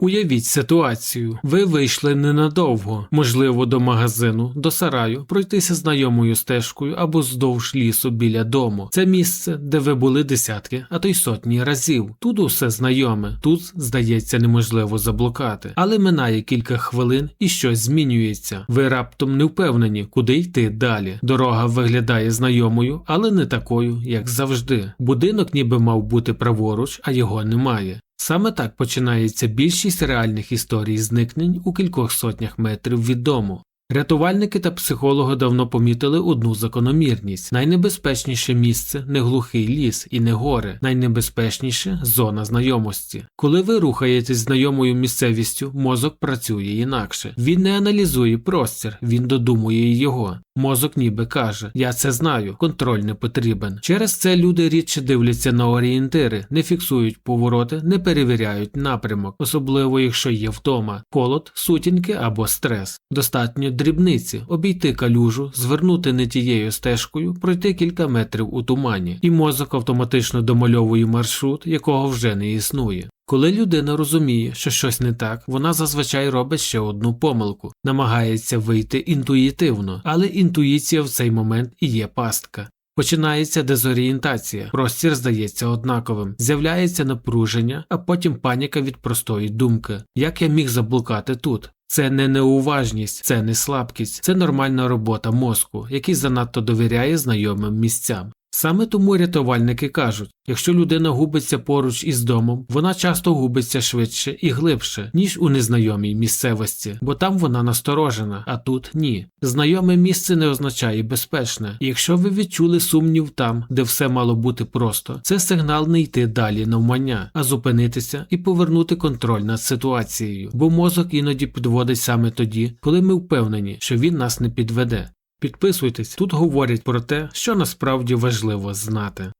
Уявіть ситуацію. Ви вийшли ненадовго, можливо, до магазину, до сараю, пройтися знайомою стежкою або здовж лісу біля дому. Це місце, де ви були десятки, а то й сотні разів. Тут усе знайоме, тут, здається, неможливо заблукати. Але минає кілька хвилин і щось змінюється. Ви раптом не впевнені, куди йти далі. Дорога виглядає знайомою, але не такою, як завжди. Будинок ніби мав бути праворуч, а його немає. Саме так починається більшість реальних історій зникнень у кількох сотнях метрів від дому. Рятувальники та психологи давно помітили одну закономірність: найнебезпечніше місце не глухий ліс і не гори, найнебезпечніше зона знайомості. Коли ви рухаєтесь знайомою місцевістю, мозок працює інакше. Він не аналізує простір, він додумує його. Мозок ніби каже: Я це знаю, контроль не потрібен. Через це люди рідше дивляться на орієнтири, не фіксують повороти, не перевіряють напрямок, особливо якщо є втома, холод, сутінки або стрес. Достатньо дрібниці, обійти калюжу, звернути не тією стежкою, пройти кілька метрів у тумані, і мозок автоматично домальовує маршрут, якого вже не існує. Коли людина розуміє, що щось не так, вона зазвичай робить ще одну помилку, намагається вийти інтуїтивно, але інтуїція в цей момент і є пастка. Починається дезорієнтація, простір здається однаковим, з'являється напруження, а потім паніка від простої думки. Як я міг заблукати тут? Це не неуважність, це не слабкість, це нормальна робота мозку, який занадто довіряє знайомим місцям. Саме тому рятувальники кажуть, якщо людина губиться поруч із домом, вона часто губиться швидше і глибше, ніж у незнайомій місцевості, бо там вона насторожена, а тут ні. Знайоме місце не означає безпечне, якщо ви відчули сумнів там, де все мало бути просто, це сигнал не йти далі навмання, а зупинитися і повернути контроль над ситуацією, бо мозок іноді підводить саме тоді, коли ми впевнені, що він нас не підведе. Підписуйтесь, тут говорять про те, що насправді важливо знати.